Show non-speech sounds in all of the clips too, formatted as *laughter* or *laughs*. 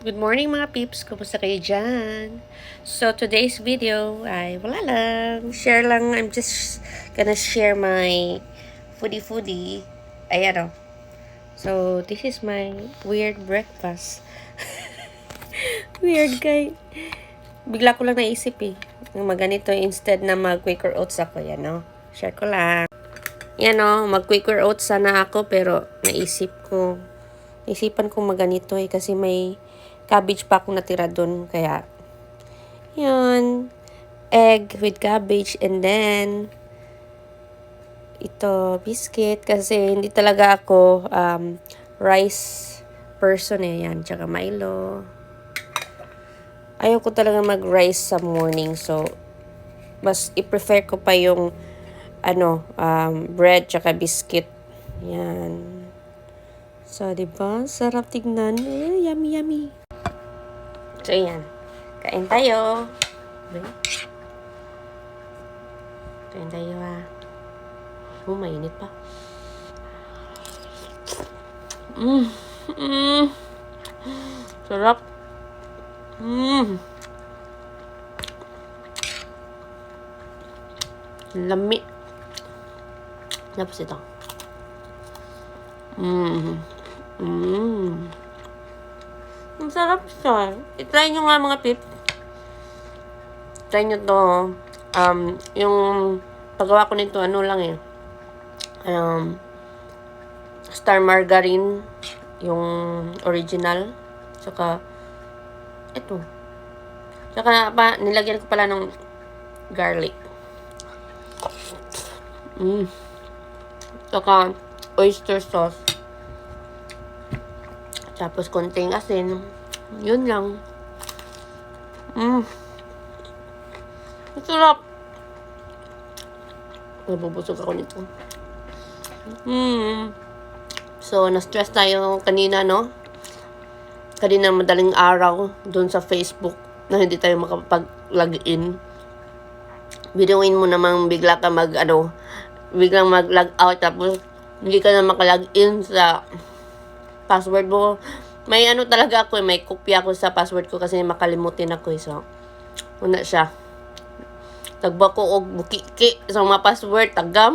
Good morning mga peeps! Kumusta kayo dyan? So, today's video ay wala lang. Share lang. I'm just gonna share my foodie-foodie. Ayan o. So, this is my weird breakfast. *laughs* weird guy. Bigla ko lang naisip eh. Ng maganito instead na mag-Quaker Oats ako. Yan o. Share ko lang. Yan o. Mag-Quaker Oats sana ako pero naisip ko. Naisipan ko maganito eh kasi may cabbage pa akong natira doon. Kaya, yun. Egg with cabbage and then, ito, biscuit. Kasi hindi talaga ako um, rice person eh. Yan, tsaka Milo. Ayaw ko talaga mag-rice sa morning. So, mas i-prefer ko pa yung ano, um, bread tsaka biscuit. Yan. So, di ba? Sarap tignan. Eh, yummy, yummy. So, yan. Kain tayo. Kain tayo ah. Oh, mainit pa. Mmm. Mmm. Sarap. Mmm. Lami. Tapos ito. Mmm. Mmm. Ang sarap siya. I-try nyo nga mga pips. Try nyo to. Um, yung paggawa ko nito, ano lang eh. Um, star margarine. Yung original. Saka, ito. Saka, pa, nilagyan ko pala ng garlic. Mm. Saka, oyster sauce. Tapos konting asin. Yun lang. Mm. Ang sarap. Nabubusog ako nito. Mm. So, na-stress tayo kanina, no? Kanina madaling araw doon sa Facebook na hindi tayo makapag-login. Binuin mo namang bigla ka mag, ano, biglang mag-log out tapos hindi ka na makalogin sa password mo. May ano talaga ako eh, may kopya ako sa password ko kasi makalimutin ako eh. So, una siya. Tagba ko og bukiki sa mga password, tagam.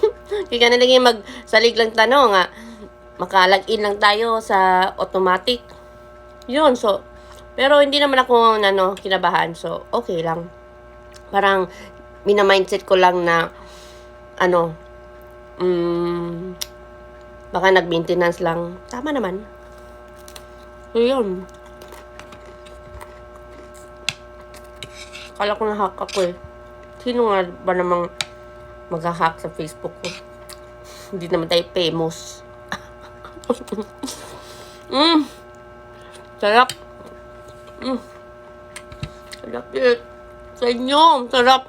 *laughs* Kaya ka nilagay magsalig lang tanong nga, makalagin lang tayo sa automatic. Yun, so, pero hindi naman ako, ano, kinabahan. So, okay lang. Parang, mina-mindset ko lang na, ano, mm, baka nag-maintenance lang. Tama naman. So, yun. Kala ko na-hack ako eh. Sino nga ba namang mag-hack sa Facebook ko? Hindi naman tayo famous. *laughs* mm. Sarap. Mm. Sarap yun. Sa inyo, sarap.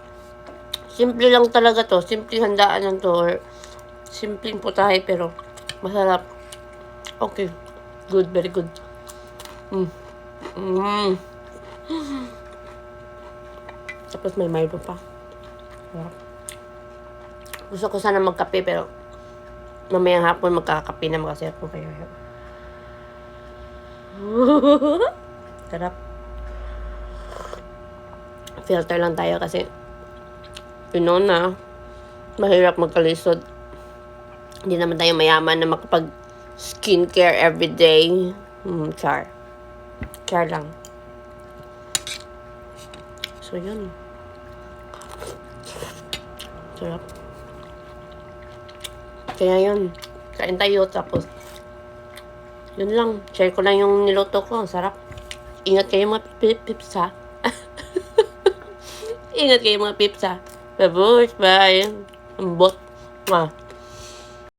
Simple lang talaga to. Simple handaan lang to. Or simpleng putahe pero masarap. Okay. Good, very good. Mm. Mm. Tapos may Milo pa. Sarap. Gusto ko sana magkape pero mamayang hapon magkakape na kasi ako kaya. *laughs* Sarap. Filter lang tayo kasi you know na mahirap magkalisod. Hindi naman tayo mayaman na makapag skincare everyday. Hmm, char. Char lang. So, yun. Sarap. Kaya yun. Kain tayo tapos yun lang. Share ko lang yung niluto ko. Sarap. Ingat kayo mga pip pips ha. *laughs* Ingat kayo mga pips ha. Babush. Bye. Ang bot. Mwah.